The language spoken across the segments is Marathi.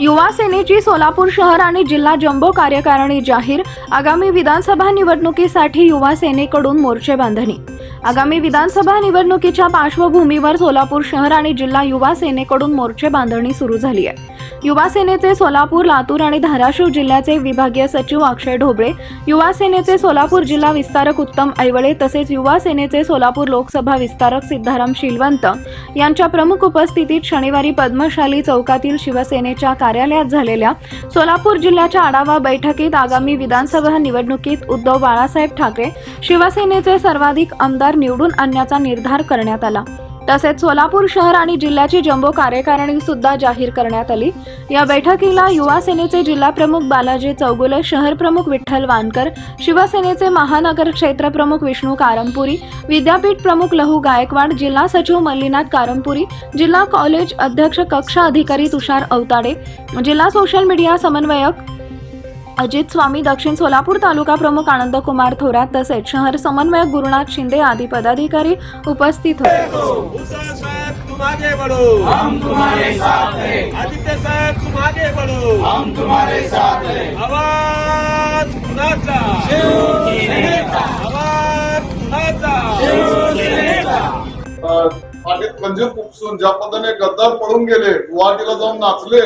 युवा सेनेची सोलापूर शहर आणि जिल्हा जम्बो कार्यकारिणी जाहीर. आगामी विधानसभा निवडणुकीसाठी युवा सेनेकडून मोर्चे बांधणी. आगामी विधानसभा निवडणुकीच्या पार्श्वभूमीवर सोलापूर शहर आणि जिल्हा युवा सेनेकडून मोर्चे बांधणी सुरू झाली आहे युवा सेनेचे सोलापूर लातूर आणि धाराशिव जिल्ह्याचे विभागीय सचिव अक्षय ढोबळे युवा सेनेचे सोलापूर जिल्हा विस्तारक उत्तम ऐवळे तसेच युवा सेनेचे सोलापूर लोकसभा विस्तारक सिद्धाराम शिलवंत यांच्या प्रमुख उपस्थितीत शनिवारी पद्मशाली चौकातील शिवसेनेच्या कार्यालयात झालेल्या सोलापूर जिल्ह्याच्या आढावा बैठकीत आगामी विधानसभा निवडणुकीत उद्धव बाळासाहेब ठाकरे शिवसेनेचे सर्वाधिक आमदार निवडून आणण्याचा निर्धार करण्यात आला. तसेच सोलापूर शहर आणि जिल्ह्याची जम्बो कार्यकारिणी सुद्धा जाहीर करण्यात आली. या बैठकीला युवा सेनेचे जिल्हा प्रमुख बालाजी चौगुले शहर प्रमुख विठ्ठल वानकर शिवसेनेचे महानगर क्षेत्र प्रमुख विष्णू कारंपुरी विद्यापीठ प्रमुख लहू गायकवाड जिल्हा सचिव मल्लीनाथ कारंपुरी जिल्हा कॉलेज अध्यक्ष कक्ष अधिकारी तुषार अवताडे जिल्हा सोशल मीडिया समन्वयक अजित स्वामी दक्षिण सोलापूर तालुका प्रमुख आनंदकुमार थोरात तसेच शहर समन्वयक गुरुनाथ शिंदे आदी पदाधिकारी उपस्थित होते. हैं आदित्य साहब तुम आगे बढ़ो. हम तुम्हारे साथ हैं। आवाज कुणाचा? आवाज कुणाचा? पाठीत खंजीर उपसून ज्या पद्धतीने गद्दार पळून गेले. गुवाहाटीला जाऊन नाचले.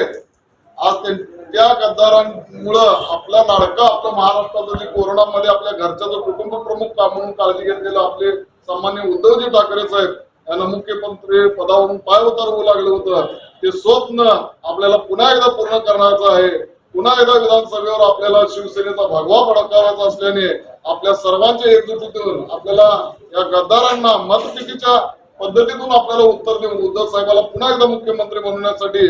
आज त्या गद्दारांमुळं आपला लाडका आपलं महाराष्ट्राचं जे कोरोनामध्ये आपल्या घरच्या जो कुटुंब प्रमुख का म्हणून काळजी घेतलेलं आपले सामान्य उद्धवजी ठाकरे साहेब यांना मुख्यमंत्री पदावरून पाय होऊ लागलं होतं. ते स्वप्न आपल्याला पुन्हा एकदा पूर्ण करण्याचं आहे. पुन्हा एकदा विधानसभेवर आपल्याला शिवसेनेचा भगवा फडकावायचा असल्याने आपल्या सर्वांच्या एकजुटीतून आपल्याला या गद्दारांना मतपेटीच्या पद्धतीतून आपल्याला उत्तर देऊन उद्धव साहेबाला पुन्हा एकदा मुख्यमंत्री बनवण्यासाठी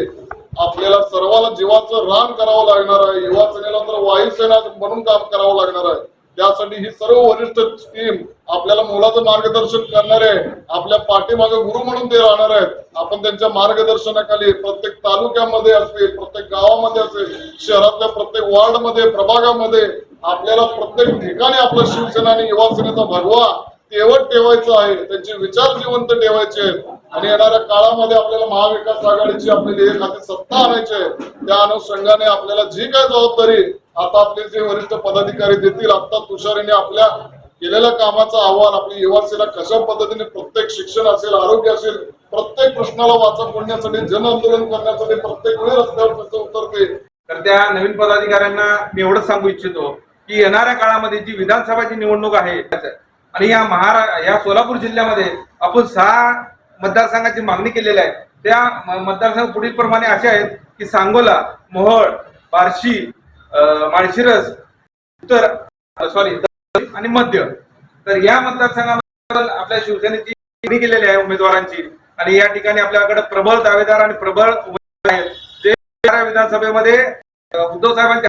आपल्याला सर्वाला जीवाचं रान करावं लागणार आहे. युवा सेनेला तर वायुसेना म्हणून काम करावं लागणार आहे. त्यासाठी ही सर्व वरिष्ठ टीम आपल्याला मुलाचं मार्गदर्शन करणार आहे. आपल्या पाठीमागे गुरु म्हणून ते राहणार आहेत. आपण त्यांच्या मार्गदर्शनाखाली प्रत्येक तालुक्यामध्ये असेल प्रत्येक गावामध्ये असेल शहरातल्या प्रत्येक वार्डमध्ये प्रभागामध्ये आपल्याला प्रत्येक ठिकाणी आपला शिवसेना आणि युवा सेनेचा भगवा तेवत ठेवायचं आहे. त्यांचे विचार जिवंत ठेवायचे आहेत. आणि येणाऱ्या काळामध्ये आपल्याला महाविकास आघाडीची आपली एक हाती सत्ता आणायची आहे. त्या अनुषंगाने आपल्याला जी काय जबाबदारी आता आपले जे वरिष्ठ पदाधिकारी देतील आता तुषारीने आपल्या केलेल्या कामाचं आव्हान आपली युवासेला कशा पद्धतीने प्रत्येक शिक्षण असेल आरोग्य असेल प्रत्येक प्रश्नाला वाचा फोडण्यासाठी जन आंदोलन करण्यासाठी प्रत्येक वेळी रस्त्यावर कसं उतरते. तर त्या नवीन पदाधिकाऱ्यांना मी एवढंच सांगू इच्छितो की येणाऱ्या काळामध्ये जी विधानसभाची निवडणूक आहे आणि या महारा या सोलापूर जिल्ह्यामध्ये आपण सहा मतदारसंघाची मागणी केलेली आहे. त्या मतदारसंघ पुढील प्रमाणे असे आहेत की सांगोला मोहोळ बार्शी माळशिरस उत्तर सॉरी आणि मध्य. तर या मतदारसंघामध्ये आपल्या शिवसेनेची मागणी केलेली आहे उमेदवारांची. आणि या ठिकाणी आपल्याकडे प्रबळ दावेदार आणि प्रबळ उमेदवार आहेत. जे विधानसभेमध्ये उद्धव साहेबांच्या